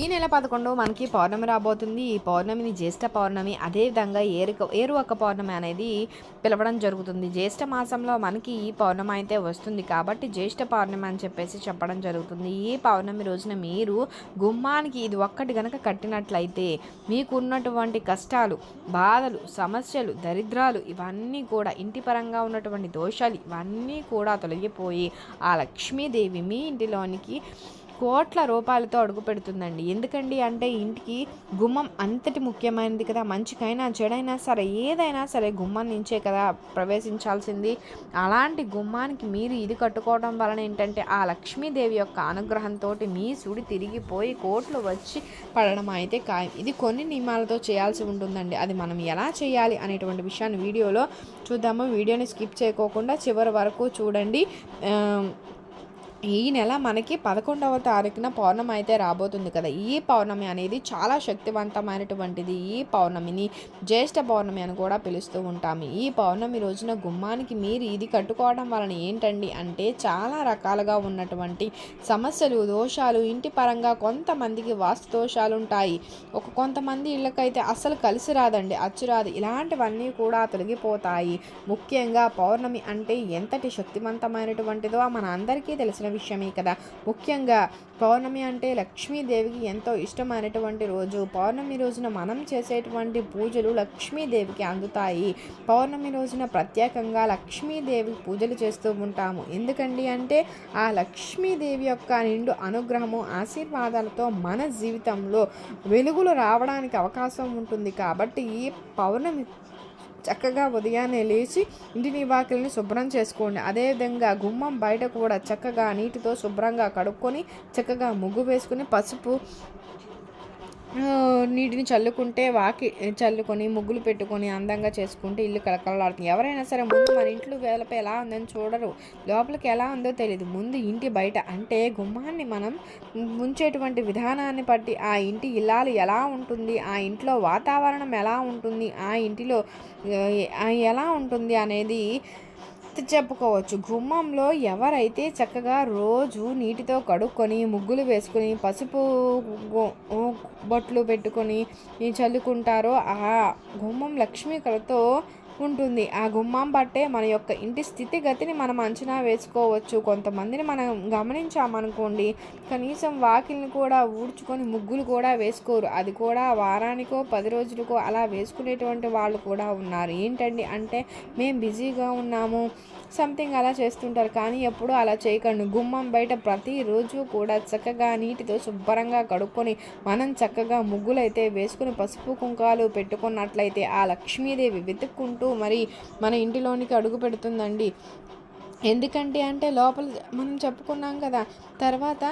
ఈ నెల పదకొండు మనకి పౌర్ణమి రాబోతుంది. ఈ పౌర్ణమిని జ్యేష్ఠ పౌర్ణమి అదేవిధంగా ఏరుక ఏరువక్క పౌర్ణమి అనేది పిలవడం జరుగుతుంది. జ్యేష్ఠ మాసంలో మనకి ఈ పౌర్ణమి అయితే వస్తుంది కాబట్టి జ్యేష్ఠ పౌర్ణమి అని చెప్పేసి చెప్పడం జరుగుతుంది. ఈ పౌర్ణమి రోజున మీరు గుమ్మానికి ఇది ఒక్కటి గనక కట్టినట్లయితే మీకున్నటువంటి కష్టాలు బాధలు సమస్యలు దరిద్రాలు ఇవన్నీ కూడా ఇంటి పరంగా ఉన్నటువంటి దోషాలు ఇవన్నీ కూడా తొలగిపోయి ఆ లక్ష్మీదేవి మీ ఇంటిలోనికి కోట్ల రూపాయలతో అడుగు పెడుతుందండి. ఎందుకండి అంటే ఇంటికి గుమ్మం అంతటి ముఖ్యమైనది కదా. మంచికైనా చెడైనా సరే ఏదైనా సరే గుమ్మం నుంచే కదా ప్రవేశించాల్సింది. అలాంటి గుమ్మానికి మీరు ఇది కట్టుకోవడం వలన ఏంటంటే ఆ లక్ష్మీదేవి యొక్క అనుగ్రహంతో మీ సుడి తిరిగిపోయి కోట్లు వచ్చి పడడం అయితే ఖాయం. ఇది కొన్ని నియమాలతో చేయాల్సి ఉంటుందండి. అది మనం ఎలా చేయాలి అనేటువంటి విషయాన్ని వీడియోలో చూద్దాము. వీడియోని స్కిప్ చేయకోకుండా చివరి వరకు చూడండి. ఈ నెల మనకి పదకొండవ తారీఖున పౌర్ణమి అయితే రాబోతుంది కదా. ఈ పౌర్ణమి అనేది చాలా శక్తివంతమైనటువంటిది. ఈ పౌర్ణమిని జ్యేష్ఠ పౌర్ణమి అని కూడా పిలుస్తూ ఉంటాము. ఈ పౌర్ణమి రోజున గుమ్మానికి మీరు ఇది కట్టుకోవడం వలన ఏంటండి అంటే చాలా రకాలుగా ఉన్నటువంటి సమస్యలు దోషాలు ఇంటి పరంగా కొంతమందికి వాస్తు దోషాలు ఉంటాయి. ఒక కొంతమంది ఇళ్ళకైతే అసలు కలిసి రాదండి అచ్చురాదు ఇలాంటివన్నీ కూడా తొలగిపోతాయి. ముఖ్యంగా పౌర్ణమి అంటే ఎంతటి శక్తివంతమైనటువంటిదో మన అందరికీ తెలిసిన విషయమే కదా. ముఖ్యంగా పౌర్ణమి అంటే లక్ష్మీదేవికి ఎంతో ఇష్టమైనటువంటి రోజు. పౌర్ణమి రోజున మనం చేసేటువంటి పూజలు లక్ష్మీదేవికి అందుతాయి. పౌర్ణమి రోజున ప్రత్యేకంగా లక్ష్మీదేవి పూజలు చేస్తూ ఉంటాము. ఎందుకండి అంటే ఆ లక్ష్మీదేవి యొక్క నిండు అనుగ్రహము ఆశీర్వాదాలతో మన జీవితంలో వెలుగులు రావడానికి అవకాశం ఉంటుంది. కాబట్టి ఈ పౌర్ణమి చక్కగా ఉదయాన్నే లేచి ఇంటిని వాకిలిని శుభ్రం చేసుకోండి. అదేవిధంగా గుమ్మం బయట కూడా చక్కగా నీటితో శుభ్రంగా కడుక్కొని చక్కగా ముగ్గు వేసుకుని పసుపు నీటిని చల్లుకుంటే వాకి చల్లుకొని ముగ్గులు పెట్టుకొని అందంగా చేసుకుంటే ఇల్లు కలకలలాడుతుంది ఎవరైనా సరే ముందు మన ఇంట్లో వేలపై ఎలా ఉందని చూడరు. లోపలికి ఎలా ఉందో తెలియదు ముందు ఇంటి బయట అంటే గుమ్మాన్ని మనం ఉంచేటువంటి విధానాన్ని బట్టి ఆ ఇంటి ఇల్లాలు ఎలా ఉంటుంది ఆ ఇంట్లో వాతావరణం ఎలా ఉంటుంది ఆ ఇంటిలో ఎలా ఉంటుంది అనేది చెప్పుకోవచ్చు. గుమ్మంలో ఎవరైతే చక్కగా రోజు నీటితో కడుక్కొని ముగ్గులు వేసుకొని పసుపు బొట్లు పెట్టుకొని చల్లుకుంటారో ఆ గుమ్మం లక్ష్మీ కళతో ఉంటుంది ఆ గుమ్మం బట్టే మన యొక్క ఇంటి స్థితిగతిని మనం అంచనా వేసుకోవచ్చు. కొంతమందిని మనం గమనించామనుకోండి కనీసం వాకిల్ని కూడా ఊడ్చుకొని ముగ్గులు కూడా వేసుకోరు. అది కూడా వారానికో పది రోజులకో అలా వేసుకునేటువంటి వాళ్ళు కూడా ఉన్నారు. ఏంటండి అంటే మేము బిజీగా ఉన్నాము. సంథింగ్ అలా చేస్తుంటారు. కానీ ఎప్పుడూ అలా చేయకండి. గుమ్మం బయట ప్రతిరోజు కూడా చక్కగా నీటితో శుభ్రంగా కడుక్కొని మనం చక్కగా ముగ్గులైతే వేసుకుని పసుపు కుంకాలు పెట్టుకున్నట్లయితే ఆ లక్ష్మీదేవి వెతుక్కుంటూ మరి మన ఇంటిలోనికి అడుగు పెడుతుందండి. ఎందుకంటే అంటే లోపల మనం చెప్పుకున్నాం కదా తర్వాత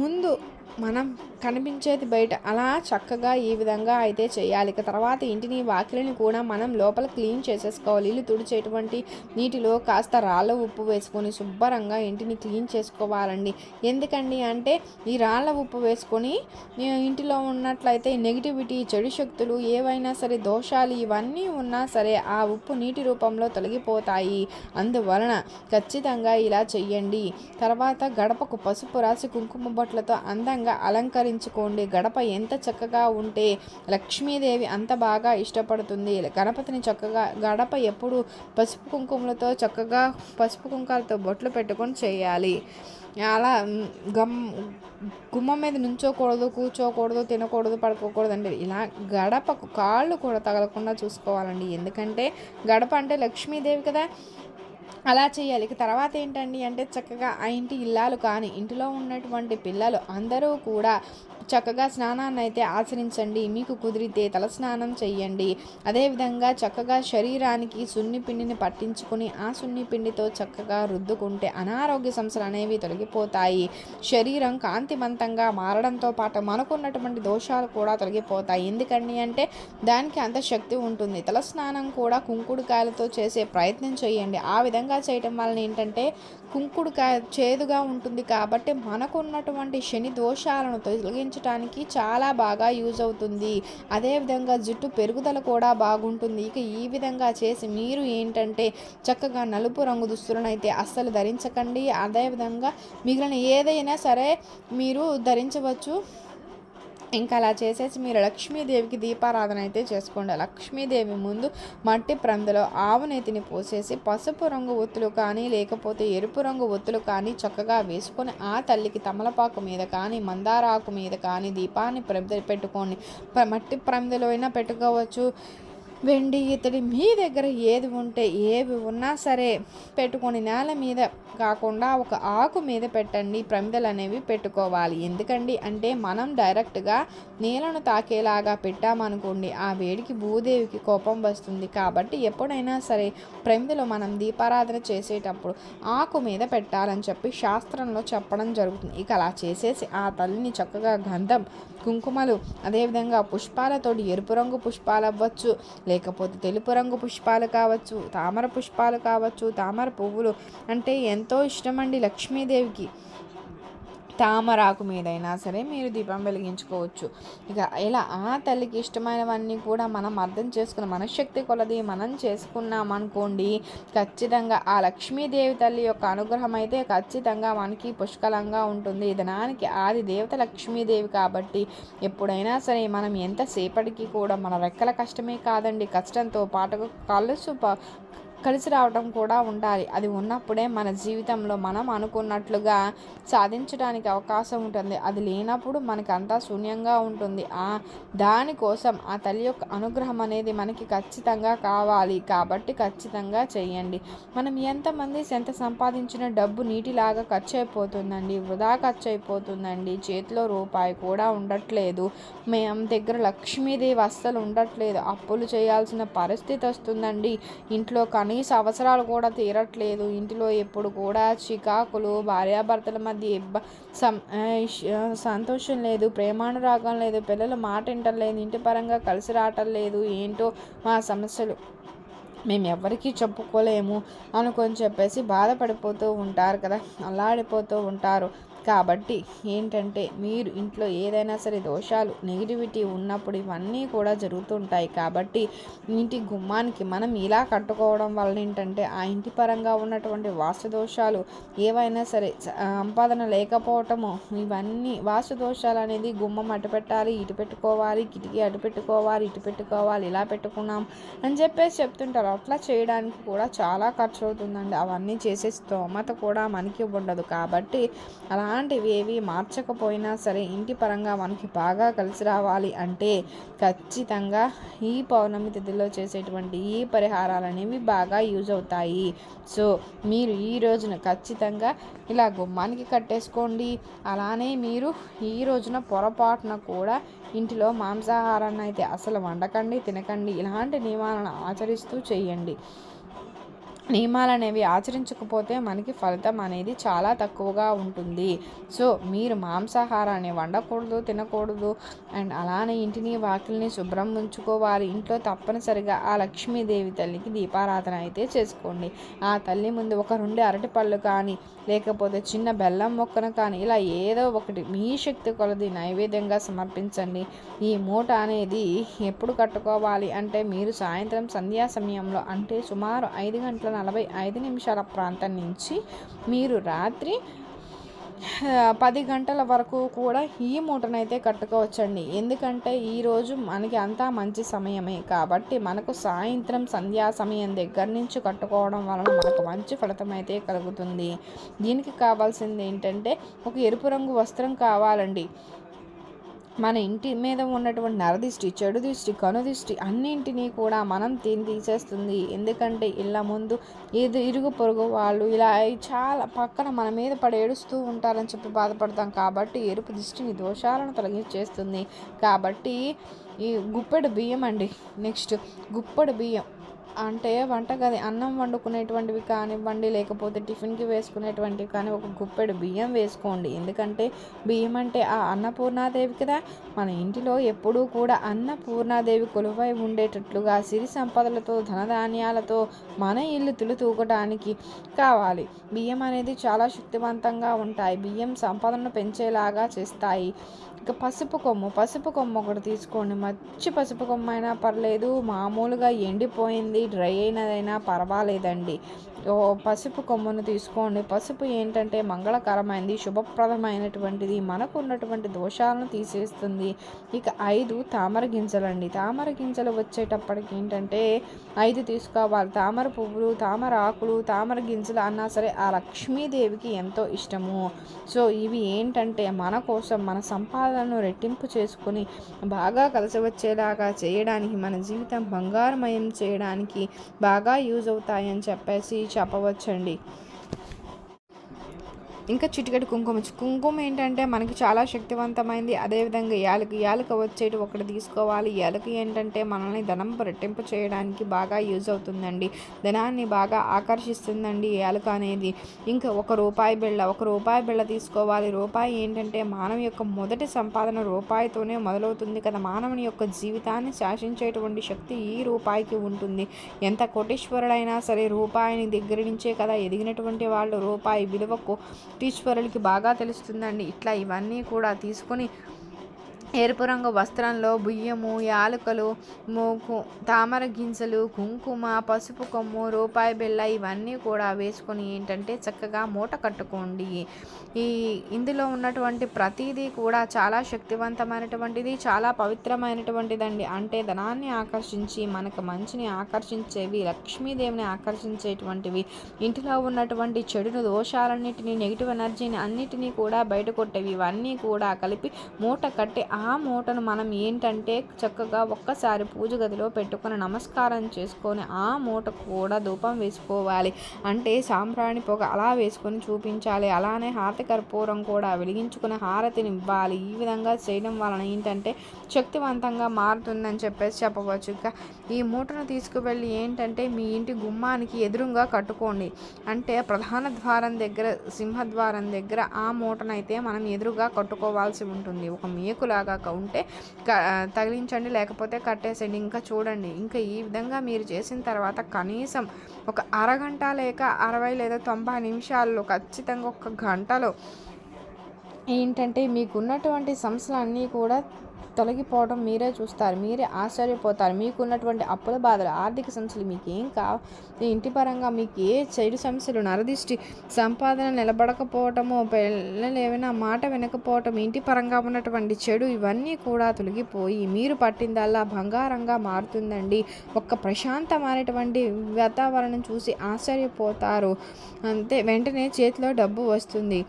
ముందు మనం కనిపించేది బయట. అలా చక్కగా ఈ విధంగా అయితే చేయాలి. ఇక తర్వాత ఇంటిని వాకిలిని కూడా మనం లోపల క్లీన్ చేసేసుకోవాలి. ఇల్లు తుడిచేటువంటి నీటిలో కాస్త రాళ్ళ ఉప్పు వేసుకొని శుభ్రంగా ఇంటిని క్లీన్ చేసుకోవాలండి. ఎందుకండి అంటే ఈ రాళ్ళ ఉప్పు వేసుకొని ఇంటిలో ఉన్నట్లయితే నెగిటివిటీ చెడు శక్తులు ఏవైనా సరే దోషాలు ఇవన్నీ ఉన్నా సరే ఆ ఉప్పు నీటి రూపంలో తొలగిపోతాయి. అందువలన ఖచ్చితంగా ఇలా చెయ్యండి. తర్వాత గడపకు పసుపు రాసి కుంకుమ బొట్లతో అందంగా అలంకరించుకోండి. గడప ఎంత చక్కగా ఉంటే లక్ష్మీదేవి అంత బాగా ఇష్టపడుతుంది. గణపతిని చక్కగా గడప ఎప్పుడు పసుపు కుంకుమలతో చక్కగా పసుపు కుంకాలతో బొట్లు పెట్టుకొని చేయాలి. అలా గమ్ గుమ్మం మీద నుంచోకూడదు కూర్చోకూడదు తినకూడదు పడుకోకూడదు అంటే ఇలా గడపకు కాళ్ళు కూడా తగలకుండా చూసుకోవాలండి. ఎందుకంటే గడప అంటే లక్ష్మీదేవి కదా. అలా చేయాలి. ఇక తర్వాత ఏంటండి అంటే చక్కగా ఆ ఇంటి ఇల్లాలు కానీ ఇంటిలో ఉన్నటువంటి పిల్లలు అందరూ కూడా చక్కగా స్నానాన్ని అయితే ఆచరించండి. మీకు కుదిరితే తలస్నానం చేయండి చెయ్యండి. అదేవిధంగా చక్కగా శరీరానికి సున్ని పిండిని ఆ సున్ని పిండితో చక్కగా రుద్దుకుంటే అనారోగ్య సమస్యలు అనేవి తొలగిపోతాయి. శరీరం కాంతివంతంగా మారడంతో పాటు మనకున్నటువంటి దోషాలు కూడా తొలగిపోతాయి. ఎందుకండి అంటే దానికి అంత శక్తి ఉంటుంది. తలస్నానం కూడా కుంకుడుకాయలతో చేసే ప్రయత్నం చేయండి ఆ విధంగా చేయటం వలన ఏంటంటే కుంకుడుకాయ చేదుగా ఉంటుంది కాబట్టి మనకున్నటువంటి శని దోషాలను తొలగించడానికి చాలా బాగా యూజ్ అవుతుంది. అదేవిధంగా జుట్టు పెరుగుదల కూడా బాగుంటుంది. ఇక ఈ విధంగా చేసి మీరు ఏంటంటే చక్కగా నలుపు రంగు దుస్తులను అయితే అస్సలు ధరించకండి. అదేవిధంగా మిగిలిన ఏదైనా సరే మీరు ధరించవచ్చు. ఇంకా అలా చేసేసి మీరు లక్ష్మీదేవికి దీపారాధన అయితే చేసుకోండి. లక్ష్మీదేవి ముందు మట్టి ప్రందలో ఆవునేతిని పోసేసి పసుపు రంగు ఒత్తులు కానీ లేకపోతే ఎరుపు రంగు ఒత్తులు కానీ చక్కగా వేసుకొని ఆ తల్లికి తమలపాకు మీద కానీ మందారాకు మీద కానీ దీపాన్ని పెట్టుకోండి. మట్టి ప్రందలో అయినా పెట్టుకోవచ్చు. వెండి ఇతడి మీ దగ్గర ఏది ఉంటే ఏవి ఉన్నా సరే పెట్టుకొని నేల మీద కాకుండా ఒక ఆకు మీద పెట్టండి. ప్రమిదలు అనేవి పెట్టుకోవాలి. ఎందుకండి? అంటే మనం డైరెక్ట్గా నేలను తాకేలాగా పెట్టామనుకోండి ఆ వేడికి భూదేవికి కోపం వస్తుంది. కాబట్టి ఎప్పుడైనా సరే ప్రమిదలో మనం దీపారాధన చేసేటప్పుడు ఆకు మీద పెట్టాలని చెప్పి శాస్త్రంలో చెప్పడం జరుగుతుంది. ఇక అలా చేసేసి ఆ తల్లిని చక్కగా గంధం కుంకుమలు అదేవిధంగా పుష్పాలతోటి ఎరుపు రంగు పుష్పాలు అవ్వచ్చు లేకపోతే తెలుపు రంగు పుష్పాలు కావచ్చు తామర పుష్పాలు కావచ్చు తామర పువ్వులు అంటే ఎంతో ఇష్టమండి లక్ష్మీదేవికి. తామరాకు మీదైనా సరే మీరు దీపం వెలిగించుకోవచ్చు. ఇక ఇలా ఆ తల్లికి ఇష్టమైనవన్నీ కూడా మనం అర్థం చేసుకున్న మనశ్శక్తి కొలది మనం చేసుకున్నాం అనుకోండి ఖచ్చితంగా ఆ లక్ష్మీదేవి తల్లి యొక్క అనుగ్రహం అయితే ఖచ్చితంగా మనకి పుష్కలంగా ఉంటుంది. ధనానికి ఆది దేవత లక్ష్మీదేవి కాబట్టి ఎప్పుడైనా సరే మనం ఎంతసేపటికి కూడా మన రెక్కల కష్టమే కాదండి. కష్టంతో పాటు కలుసు కలిసి రావడం కూడా ఉండాలి. అది ఉన్నప్పుడే మన జీవితంలో మనం అనుకున్నట్లుగా సాధించడానికి అవకాశం ఉంటుంది. అది లేనప్పుడు మనకంతా శూన్యంగా ఉంటుంది. ఆ దానికోసం ఆ తల్లి యొక్క అనుగ్రహం అనేది మనకి ఖచ్చితంగా కావాలి. కాబట్టి ఖచ్చితంగా చేయండి. మనం ఎంతమంది ఎంత సంపాదించిన డబ్బు నీటిలాగా ఖర్చు అయిపోతుందండి వృధా ఖర్చు అయిపోతుందండి చేతిలో రూపాయి కూడా ఉండట్లేదు. మేము దగ్గర లక్ష్మీదేవి అస్సలు ఉండట్లేదు. అప్పులు చేయాల్సిన పరిస్థితి వస్తుందండి. ఇంట్లో కానీ కనీస అవసరాలు కూడా తీరట్లేదు. ఇంటిలో ఎప్పుడు కూడా చికాకులు భార్యాభర్తల మధ్య సం సంతోషం లేదు ప్రేమానురాగం లేదు పిల్లలు మాట వింటలేదు ఇంటి పరంగా కలిసి రావటం లేదు ఏంటో మా సమస్యలు. మేము ఎవరికీ చెప్పుకోలేము అనుకొని చెప్పేసి బాధపడిపోతూ ఉంటారు కదా అల్లాడిపోతూ ఉంటారు. కాబట్టి ఏంటంటే మీరు ఇంట్లో ఏదైనా సరే దోషాలు నెగిటివిటీ ఉన్నప్పుడు ఇవన్నీ కూడా జరుగుతుంటాయి. కాబట్టి ఇంటి గుమ్మానికి మనం ఇలా కట్టుకోవడం వల్ల ఏంటంటే ఆ ఇంటి పరంగా ఉన్నటువంటి వాస్తు దోషాలు ఏవైనా సరే సంపాదన లేకపోవటము ఇవన్నీ వాస్తు దోషాలు అనేది గుమ్మం అటు పెట్టాలి ఇటు పెట్టుకోవాలి కిటికీ అటు పెట్టుకోవాలి ఇటు పెట్టుకోవాలి ఇలా పెట్టుకున్నాం అని చెప్పేసి చెప్తుంటారు. అట్లా చేయడానికి కూడా చాలా ఖర్చు అవుతుందండి. అవన్నీ చేసే స్తోమత కూడా మనకి ఉండదు. కాబట్టి అలా అలాంటివి ఏవి మార్చకపోయినా సరే ఇంటి పరంగా మనకి బాగా కలిసి రావాలి అంటే ఖచ్చితంగా ఈ పౌర్ణమి తిథిలో చేసేటువంటి ఈ పరిహారాలు అనేవి బాగా యూజ్ అవుతాయి. సో మీరు ఈ రోజున ఖచ్చితంగా ఇలా గుమ్మానికి కట్టేసుకోండి. అలానే మీరు ఈ రోజున పొరపాటున కూడా ఇంటిలో మాంసాహారాన్ని అయితే అసలు వండకండి తినకండి. ఇలాంటి నియమాలను ఆచరిస్తూ చేయండి. నియమాలు అనేవి ఆచరించకపోతే మనకి ఫలితం అనేది చాలా తక్కువగా ఉంటుంది. సో మీరు మాంసాహారాన్ని వండకూడదు తినకూడదు అండ్ అలానే ఇంటిని వాకిల్ని శుభ్రం ఉంచుకోవాలి. ఇంట్లో తప్పనిసరిగా ఆ లక్ష్మీదేవి తల్లికి దీపారాధన అయితే చేసుకోండి. ఆ తల్లి ముందు ఒక రెండు అరటిపళ్ళు కానీ లేకపోతే చిన్న బెల్లం మొక్కను కానీ ఇలా ఏదో ఒకటి మీ శక్తి కొలది నైవేద్యంగా సమర్పించండి. ఈ మూట అనేది ఎప్పుడు కట్టుకోవాలి అంటే మీరు సాయంత్రం సంధ్యా సమయంలో అంటే సుమారు ఐదు గంటల నలభై ఐదు నిమిషాల ప్రాంతం నుంచి మీరు రాత్రి పది గంటల వరకు కూడా ఈ మూటనైతే కట్టుకోవచ్చండి. ఎందుకంటే ఈరోజు మనకి అంతా మంచి సమయమే కాబట్టి మనకు సాయంత్రం సంధ్యా సమయం దగ్గర నుంచి కట్టుకోవడం వలన మనకు మంచి ఫలితం అయితే కలుగుతుంది. దీనికి కావాల్సింది ఏంటంటే ఒక ఎరుపు రంగు వస్త్రం కావాలండి. మన ఇంటి మీద ఉన్నటువంటి నరదిష్టి చెడు దిష్టి కనుదిష్టి అన్నింటినీ కూడా మనం తిని తీసేస్తుంది. ఎందుకంటే ఇళ్ళ ముందు ఇది ఇరుగు పొరుగు వాళ్ళు ఇలా చాలా పక్కన మన మీద పడి ఏడుస్తూ ఉంటారని చెప్పి బాధపడతాం. కాబట్టి ఎరుపు దిష్టిని దోషాలను తొలగించేస్తుంది. కాబట్టి ఈ గుప్పెడు బియ్యం అండి. నెక్స్ట్ గుప్పెడు బియ్యం. అంటే వంటగది అన్నం వండుకునేటువంటివి కానివ్వండి లేకపోతే టిఫిన్కి వేసుకునేటువంటివి కానీ ఒక గుప్పెడు బియ్యం వేసుకోండి. ఎందుకంటే బియ్యం అంటే ఆ అన్నపూర్ణాదేవి కదా. మన ఇంటిలో ఎప్పుడూ కూడా అన్నపూర్ణాదేవి కొలువై ఉండేటట్లుగా సిరి సంపదలతో ధనధాన్యాలతో మన ఇల్లు తులుతూగటానికి కావాలి. బియ్యం అనేది చాలా శక్తివంతంగా ఉంటాయి. బియ్యం సంపదను పెంచేలాగా చేస్తాయి. ఇక పసుపు కొమ్ము పసుపు కొమ్ము ఒకటి తీసుకోండి. మంచి పసుపు కొమ్మ అయినా పర్లేదు. మామూలుగా ఎండిపోయింది. డ్రై అయినదైనా పర్వాలేదండి. పసుపు కొమ్మును తీసుకోండి. పసుపు ఏంటంటే మంగళకరమైనది శుభప్రదమైనటువంటిది మనకు ఉన్నటువంటి దోషాలను తీసేస్తుంది. ఇక ఐదు తామర గింజలండి. తామర గింజలు వచ్చేటప్పటికి ఏంటంటే ఐదు తీసుకోవాలి. తామర పువ్వులు తామర ఆకులు తామర గింజలు అన్నా సరే ఆ లక్ష్మీదేవికి ఎంతో ఇష్టము. సో ఇవి ఏంటంటే మన కోసం మన సంపాదనను రెట్టింపు చేసుకుని బాగా కలిసి వచ్చేలాగా చేయడానికి మన జీవితం బంగారమయం చేయడానికి బాగా యూజ్ అవుతాయని చెప్పేసి చెప్పవచ్చండి. ఇంకా చిటికెడు కుంకుమ కుంకుమ ఏంటంటే మనకి చాలా శక్తివంతమైంది. అదేవిధంగా యాలక యాలక వచ్చేటి ఒకటి తీసుకోవాలి. యాలక ఏంటంటే మనల్ని ధనం రెట్టింపు చేయడానికి బాగా యూజ్ అవుతుందండి. ధనాన్ని బాగా ఆకర్షిస్తుందండి యాలక అనేది. ఇంకా ఒక రూపాయి బిళ్ళ ఒక రూపాయి బిళ్ళ తీసుకోవాలి. రూపాయి ఏంటంటే మానవ యొక్క మొదటి సంపాదన రూపాయితోనే మొదలవుతుంది కదా. మానవుని యొక్క జీవితాన్ని శాసించేటువంటి శక్తి ఈ రూపాయికి ఉంటుంది. ఎంత కోటేశ్వరుడైనా సరే రూపాయిని దగ్గర నుంచే కదా ఎదిగినటువంటి వాళ్ళు. రూపాయి విలువకు కోటీశ్వరులకి బాగా తెలుస్తుందండి. ఇట్లా ఇవన్నీ కూడా తీసుకొని ఎరుపు రంగు వస్త్రంలో బియ్యము యాలకులు మూకు తామర గింజలు కుంకుమ పసుపు కొమ్ము రూపాయి బిళ్ళ ఇవన్నీ కూడా వేసుకొని ఏంటంటే చక్కగా మూట కట్టుకోండి. ఈ ఇందులో ఉన్నటువంటి ప్రతిదీ కూడా చాలా శక్తివంతమైనటువంటిది చాలా పవిత్రమైనటువంటిదండి. అంటే ధనాన్ని ఆకర్షించి మనకు మంచిని ఆకర్షించేవి లక్ష్మీదేవిని ఆకర్షించేటువంటివి ఇంటిలో ఉన్నటువంటి చెడును దోషాలన్నిటిని నెగిటివ్ ఎనర్జీని అన్నిటినీ కూడా బయట కొట్టేవి ఇవన్నీ కూడా కలిపి మూట కట్టి ఆ ఆ మూటను మనం ఏంటంటే చక్కగా ఒక్కసారి పూజ గదిలో పెట్టుకొని నమస్కారం చేసుకొని ఆ మూటకు కూడా ధూపం వేసుకోవాలి. అంటే సాంబ్రాణి పొగ అలా వేసుకొని చూపించాలి. అలానే హారతి కర్పూరం కూడా వెలిగించుకుని హారతిని ఇవ్వాలి. ఈ విధంగా చేయడం వలన ఏంటంటే శక్తివంతంగా మారుతుందని చెప్పేసి చెప్పవచ్చు. ఇక ఈ మూటను తీసుకువెళ్ళి ఏంటంటే మీ ఇంటి గుమ్మానికి ఎదురుగా కట్టుకోండి. అంటే ప్రధాన ద్వారం దగ్గర సింహద్వారం దగ్గర ఆ మూటనైతే మనం ఎదురుగా కట్టుకోవాల్సి ఉంటుంది. ఒక మేకులాగా కాక ఉంటే తగిలించండి లేకపోతే కట్టేసేయండి. ఇంకా చూడండి ఇంకా ఈ విధంగా మీరు చేసిన తర్వాత కనీసం ఒక అరగంట లేక అరవై లేదా తొంభై నిమిషాల్లో ఖచ్చితంగా ఒక గంటలో ఏంటంటే మీకున్నటువంటి సమస్యలన్నీ కూడా తొలగిపోవడం మీరే చూస్తారు. మీరే ఆశ్చర్యపోతారు. మీకున్నటువంటి అప్పుల బాధలు ఆర్థిక సమస్యలు మీకు ఏం కా ఇంటి పరంగా మీకు ఏ చెడు సమస్యలు నరదిష్టి సంపాదన నిలబడకపోవటము పిల్లలు ఏమైనా మాట వినకపోవటం ఇంటి పరంగా ఉన్నటువంటి చెడు ఇవన్నీ కూడా తొలగిపోయి మీరు పట్టిందల్లా బంగారంగా మారుతుందండి. ఒక ప్రశాంతమైనటువంటి వాతావరణం చూసి ఆశ్చర్యపోతారు. అంతే వెంటనే చేతిలో డబ్బు వస్తుంది.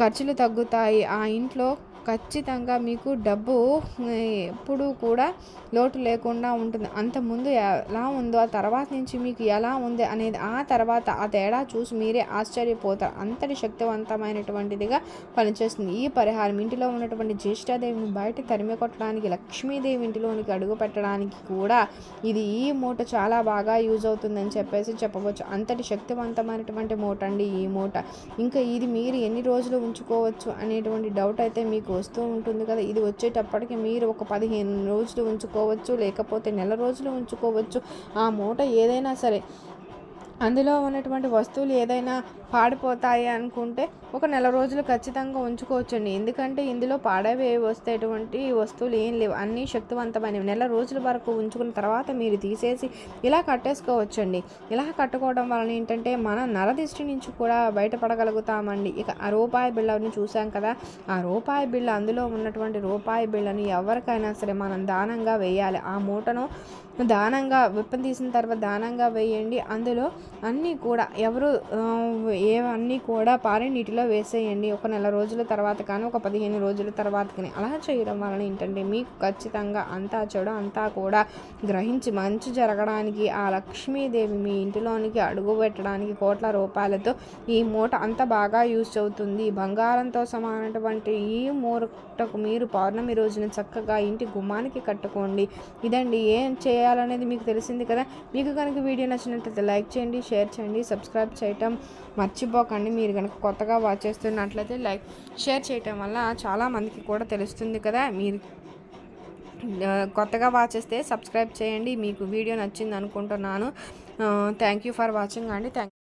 ఖర్చులు తగ్గుతాయి. ఆ ఇంట్లో ఖచ్చితంగా మీకు డబ్బు ఎప్పుడూ కూడా లోటు లేకుండా ఉంటుంది. అంత ముందు ఎలా ఉందో ఆ తర్వాత నుంచి మీకు ఎలా ఉంది అనేది ఆ తర్వాత ఆ తేడా చూసి మీరే ఆశ్చర్యపోతారు. అంతటి శక్తివంతమైనటువంటిదిగా పనిచేస్తుంది. ఈ పరిహారం ఇంటిలో ఉన్నటువంటి జ్యేష్ఠాదేవిని బయట తరిమి కొట్టడానికి లక్ష్మీదేవి ఇంటిలోనికి అడుగు పెట్టడానికి కూడా ఇది ఈ మూట చాలా బాగా యూజ్ అవుతుందని చెప్పేసి చెప్పవచ్చు. అంతటి శక్తివంతమైనటువంటి మూట అండి ఈ మూట. ఇంకా ఇది మీరు ఎన్ని రోజులు ఉంచుకోవచ్చు అనేటువంటి డౌట్ అయితే మీకు వస్తూ ఉంటుంది కదా ఇది వచ్చేటప్పటికి మీరు ఒక పదిహేను రోజులు ఉంచుకోవచ్చు లేకపోతే నెల రోజులు ఉంచుకోవచ్చు. ఆ మూట ఏదైనా సరే అందులో ఉన్నటువంటి వస్తువులు ఏదైనా పాడిపోతాయి అనుకుంటే ఒక నెల రోజులు ఖచ్చితంగా ఉంచుకోవచ్చండి. ఎందుకంటే ఇందులో పాడవే వస్తేటువంటి వస్తువులు ఏం లేవు. అన్నీ శక్తివంతమైనవి. నెల రోజుల వరకు ఉంచుకున్న తర్వాత మీరు తీసేసి ఇలా కట్టేసుకోవచ్చండి. ఇలా కట్టుకోవడం వలన ఏంటంటే మన నరదిష్టి నుంచి కూడా బయటపడగలుగుతామండి. ఇక ఆ రూపాయి బిళ్ళని చూసాం కదా. ఆ రూపాయి బిళ్ళ అందులో ఉన్నటువంటి రూపాయి బిళ్ళని ఎవరికైనా సరే మనం దానంగా వేయాలి. ఆ మూటను దానంగా విప్పం తీసిన తర్వాత దానంగా వేయండి. అందులో అన్నీ కూడా ఎవరు ఏవన్నీ కూడా పారే నీటిలో వేసేయండి. ఒక నెల రోజుల తర్వాత కానీ ఒక పదిహేను రోజుల తర్వాత కానీ అలా చేయడం వలన ఏంటంటే మీకు ఖచ్చితంగా అంతా చెడు అంతా కూడా గ్రహించి మంచి జరగడానికి ఆ లక్ష్మీదేవి మీ ఇంటిలోనికి అడుగు పెట్టడానికి కోట్ల రూపాయలతో ఈ మూట అంత బాగా యూజ్ అవుతుంది. బంగారంతో సమానటువంటి ఈ మూటకు మీరు పౌర్ణమి రోజున చక్కగా ఇంటి గుమ్మానికి కట్టుకోండి. ఇదండి ఏం చేయాలనేది మీకు తెలిసింది కదా? మీకు కనుక వీడియో నచ్చినట్లయితే లైక్ చేయండి షేర్ చేయండి సబ్స్క్రైబ్ చేయటం మర్చిపోకండి. మీరు కనుక కొత్తగా వాచ్ చేస్తున్నట్లయితే లైక్ షేర్ చేయటం వల్ల చాలామందికి కూడా తెలుస్తుంది కదా. మీరు కొత్తగా వాచ్ చేస్తే సబ్స్క్రైబ్ చేయండి. మీకు వీడియో నచ్చింది అనుకుంటున్నాను. థ్యాంక్ యూ ఫర్ వాచింగ్ అండి. థ్యాంక్